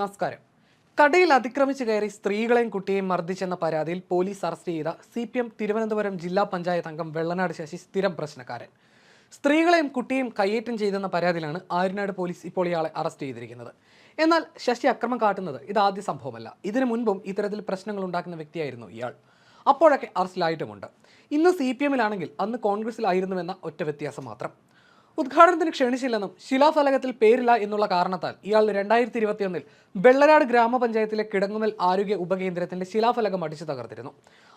നമസ്കാരം. കടയിൽ അതിക്രമിച്ചു കയറി സ്ത്രീകളെയും കുട്ടിയെയും മർദ്ദിച്ചെന്ന പരാതിയിൽ പോലീസ് അറസ്റ്റ് ചെയ്ത സി പി എം തിരുവനന്തപുരം ജില്ലാ പഞ്ചായത്ത് അംഗം വെള്ളനാട് ശശി സ്ഥിരം പ്രശ്നക്കാരൻ. സ്ത്രീകളെയും കുട്ടിയെയും കയ്യേറ്റം ചെയ്തെന്ന പരാതിയിലാണ് ആര്യനാട് പോലീസ് ഇപ്പോൾ ഇയാളെ അറസ്റ്റ് ചെയ്തിരിക്കുന്നത്. എന്നാൽ ശശി അക്രമം കാട്ടുന്നത് ഇത് ആദ്യ സംഭവമല്ല. ഇതിനു മുൻപും ഇത്തരത്തിൽ പ്രശ്നങ്ങൾ ഉണ്ടാക്കുന്ന വ്യക്തിയായിരുന്നു ഇയാൾ. അപ്പോഴൊക്കെ അറസ്റ്റിലായിട്ടുമുണ്ട്. ഇന്ന് സി പി എമ്മിലാണെങ്കിൽ അന്ന് കോൺഗ്രസിലായിരുന്നുവെന്ന ഒറ്റ വ്യത്യാസം മാത്രം. ഉദ്ഘാടനത്തിന് ക്ഷണിച്ചില്ലെന്നും ശിലാഫലകത്തിൽ പേരില്ല എന്നുള്ള കാരണത്താൽ ഇയാൾ രണ്ടായിരത്തി ഇരുപത്തിയൊന്നിൽ വെള്ളനാട് ഗ്രാമപഞ്ചായത്തിലെ കിടങ്ങുമൽ ആരോഗ്യ ഉപകേന്ദ്രത്തിന്റെ ശിലാഫലകം അടിച്ചു തകർത്തിരുന്നു.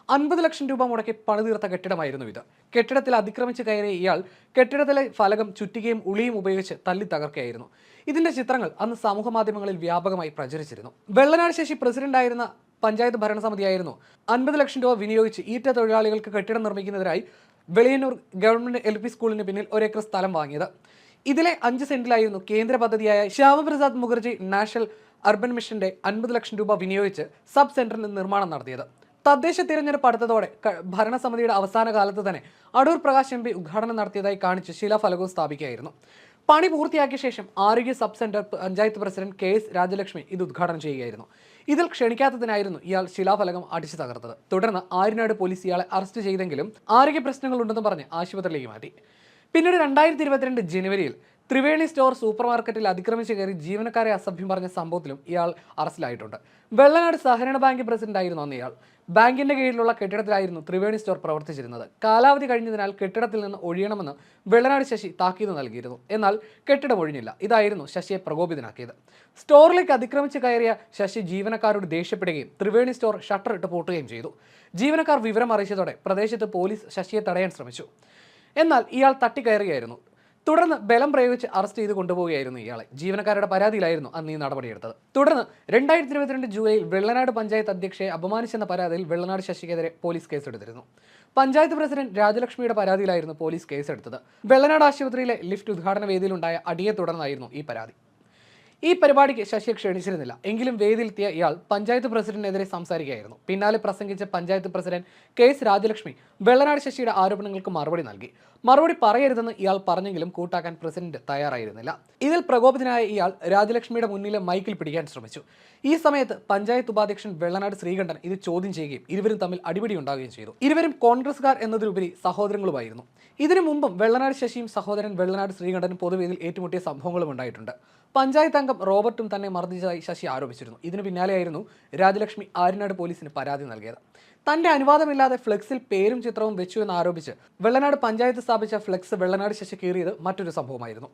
അൻപത് ലക്ഷം രൂപ മുടക്കി പണിതീർത്ത കെട്ടിടമായിരുന്നു ഇത്. കെട്ടിടത്തിൽ അതിക്രമിച്ച് കയറിയ ഇയാൾ കെട്ടിടത്തിലെ ഫലകം ചുറ്റികയും ഉളിയും ഉപയോഗിച്ച് തല്ലി തകർക്കുകയായിരുന്നു ഇതിന്റെ ചിത്രങ്ങൾ അന്ന് സമൂഹ മാധ്യമങ്ങളിൽ വ്യാപകമായി പ്രചരിച്ചിരുന്നു. വെള്ളനാട് ശശി പ്രസിഡന്റായിരുന്ന പഞ്ചായത്ത് ഭരണസമിതിയായിരുന്നു. അൻപത് ലക്ഷം രൂപ വിനിയോഗിച്ച് ഈറ്റ തൊഴിലാളികൾക്ക് കെട്ടിടം നിർമ്മിക്കുന്നതിനായി വെളിയന്നൂർ ഗവൺമെന്റ് എൽ പി സ്കൂളിന് പിന്നിൽ ഒരേക്കർ സ്ഥലം വാങ്ങിയത്. ഇതിലെ അഞ്ച് സെന്റിലായിരുന്നു കേന്ദ്ര പദ്ധതിയായ ശ്യാമപ്രസാദ് മുഖർജി നാഷണൽ അർബൻ മിഷന്റെ അൻപത് ലക്ഷം രൂപ വിനിയോഗിച്ച് സബ് സെന്ററിന് നിർമ്മാണം നടത്തിയത്. തദ്ദേശ തിരഞ്ഞെടുപ്പ് അടുത്തതോടെ ഭരണസമിതിയുടെ അവസാന കാലത്ത് തന്നെ അടൂർ പ്രകാശ് എം പി ഉദ്ഘാടനം നടത്തിയതായി കാണിച്ച് ശിലാഫലകവും സ്ഥാപിക്കുകയായിരുന്നു. പണി പൂർത്തിയാക്കിയ ശേഷം ആരോഗ്യ sub centre panchayat president K S Rajalakshmi ഇത് ഉദ്ഘാടനം ചെയ്യുകയായിരുന്നു. ഇതിൽ ക്ഷണിക്കാത്തതിനായിരുന്നു ഇയാൾ ശിലാഫലകം അടിച്ചു തകർത്തത്. തുടർന്ന് ആര്യനാട് പോലീസ് ഇയാളെ അറസ്റ്റ് ചെയ്തെങ്കിലും ആരോഗ്യ പ്രശ്നങ്ങളുണ്ടെന്ന് പറഞ്ഞ് ആശുപത്രിയിലേക്ക് മാറ്റി. പിന്നീട് രണ്ടായിരത്തി ഇരുപത്തിരണ്ട് ജനുവരിയിൽ ത്രിവേണി സ്റ്റോർ സൂപ്പർ മാർക്കറ്റിൽ അതിക്രമിച്ച് കയറി ജീവനക്കാരെ അസഭ്യം പറഞ്ഞ സംഭവത്തിലും ഇയാൾ അറസ്റ്റിലായിട്ടുണ്ട്. വെള്ളനാട് സഹകരണ ബാങ്ക് പ്രസിഡന്റ് ആയിരുന്നു അന്ന് ഇയാൾ. ബാങ്കിന്റെ കീഴിലുള്ള കെട്ടിടത്തിലായിരുന്നു ത്രിവേണി സ്റ്റോർ പ്രവർത്തിച്ചിരുന്നത്. കാലാവധി കഴിഞ്ഞതിനാൽ കെട്ടിടത്തിൽ നിന്ന് ഒഴിയണമെന്ന് വെള്ളനാട് ശശി താക്കീത് നൽകിയിരുന്നു. എന്നാൽ കെട്ടിടം ഒഴിഞ്ഞില്ല. ഇതായിരുന്നു ശശിയെ പ്രകോപിതനാക്കിയത്. സ്റ്റോറിലേക്ക് അതിക്രമിച്ച് കയറിയ ശശി ജീവനക്കാരോട് ദേഷ്യപ്പെടുകയും ത്രിവേണി സ്റ്റോർ ഷട്ടർ ഇട്ട് പൂട്ടുകയും ചെയ്തു. ജീവനക്കാർ വിവരം അറിയിച്ചതോടെ പ്രദേശത്ത് പോലീസ് ശശിയെ തടയാൻ ശ്രമിച്ചു. എന്നാൽ ഇയാൾ തട്ടിക്കയറുകയായിരുന്നു. തുടർന്ന് ബലം പ്രയോഗിച്ച് അറസ്റ്റ് ചെയ്ത് കൊണ്ടുപോവുകയായിരുന്നു ഇയാളെ. ജീവനക്കാരുടെ പരാതിയിലായിരുന്നു അന്ന് ഈ നടപടിയെടുത്തത്. തുടർന്ന് രണ്ടായിരത്തി ഇരുപത്തിരണ്ട് ജൂലൈയിൽ വെള്ളനാട് പഞ്ചായത്ത് അധ്യക്ഷയെ അപമാനിച്ചെന്ന പരാതിയിൽ വെള്ളനാട് ശശിക്കെതിരെ പോലീസ് കേസെടുത്തിരുന്നു. പഞ്ചായത്ത് പ്രസിഡന്റ് രാജലക്ഷ്മിയുടെ പരാതിയിലായിരുന്നു പോലീസ് കേസെടുത്തത്. വെള്ളനാട് ആശുപത്രിയിലെ ലിഫ്റ്റ് ഉദ്ഘാടന വേദിയിലുണ്ടായ അടിയെ തുടർന്നായിരുന്നു ഈ പരാതി. ഈ പരിപാടിക്ക് ശശിയെ ക്ഷണിച്ചിരുന്നില്ല. എങ്കിലും വേദിയിലെത്തിയ ഇയാൾ പഞ്ചായത്ത് പ്രസിഡന്റിനെതിരെ സംസാരിക്കുകയായിരുന്നു. പിന്നാലെ പ്രസംഗിച്ച panchayat president K S Rajalakshmi Vellanad ശശിയുടെ ആരോപണങ്ങൾക്ക് മറുപടി നൽകി. മറുപടി പറയരുതെന്ന് ഇയാൾ പറഞ്ഞെങ്കിലും കൂട്ടാക്കാൻ പ്രസിഡന്റ് തയ്യാറായിരുന്നില്ല. ഇതിൽ പ്രകോപിതനായ ഇയാൾ രാജലക്ഷ്മിയുടെ മുന്നിലെ മൈക്കിൽ പിടിക്കാൻ ശ്രമിച്ചു. ഈ സമയത്ത് പഞ്ചായത്ത് ഉപാധ്യക്ഷൻ വെള്ളനാട് ശ്രീകണ്ഠൻ ഇത് ചോദ്യം ചെയ്യുകയും ഇരുവരും തമ്മിൽ അടിപിടി ഉണ്ടാകുകയും ചെയ്തു. ഇരുവരും കോൺഗ്രസ്സുകാർ എന്നതിലുപരി സഹോദരങ്ങളുമായിരുന്നു. ഇതിനു മുമ്പും വെള്ളനാട് ശശിയും സഹോദരൻ വെള്ളനാട് ശ്രീകണ്ഠനും പൊതുവേദിയിൽ ഏറ്റുമുട്ടിയ സംഭവങ്ങളും ഉണ്ടായിട്ടുണ്ട്. പഞ്ചായത്ത് അംഗം റോബർട്ടും തന്നെ മർദ്ദിച്ചതായി ശശി ആരോപിച്ചിരുന്നു. ഇതിനു പിന്നാലെയായിരുന്നു രാജലക്ഷ്മി ആര്യനാട് പോലീസിന് പരാതി നൽകിയത്. തന്റെ അനുവാദമില്ലാതെ ഫ്ലെക്സിൽ പേരും ചിത്രവും വെച്ചു എന്ന് ആരോപിച്ച് വെള്ളനാട് പഞ്ചായത്ത് സ്ഥാപിച്ച ഫ്ലെക്സ് വെള്ളനാട് ശശി കീറിയത് മറ്റൊരു സംഭവമായിരുന്നു.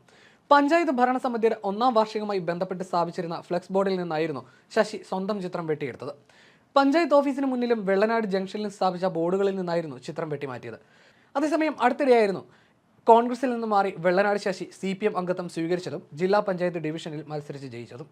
പഞ്ചായത്ത് ഭരണസമിതിയുടെ ഒന്നാം വാർഷികമായി ബന്ധപ്പെട്ട് സ്ഥാപിച്ചിരുന്ന ഫ്ലെക്സ് ബോർഡിൽ നിന്നായിരുന്നു ശശി സ്വന്തം ചിത്രം വെട്ടിയെടുത്തത്. പഞ്ചായത്ത് ഓഫീസിന് മുന്നിലും വെള്ളനാട് ജംഗ്ഷനിലും സ്ഥാപിച്ച ബോർഡുകളിൽ നിന്നായിരുന്നു ചിത്രം വെട്ടിമാറ്റിയത്. അതേസമയം അടുത്തിടെയായിരുന്നു കോൺഗ്രസിൽ നിന്ന് മാറി Vellanad Sasi C P M അംഗത്വം സ്വീകരിച്ചതും ജില്ലാ പഞ്ചായത്ത് ഡിവിഷനിൽ മത്സരിച്ച് ജയിച്ചതും.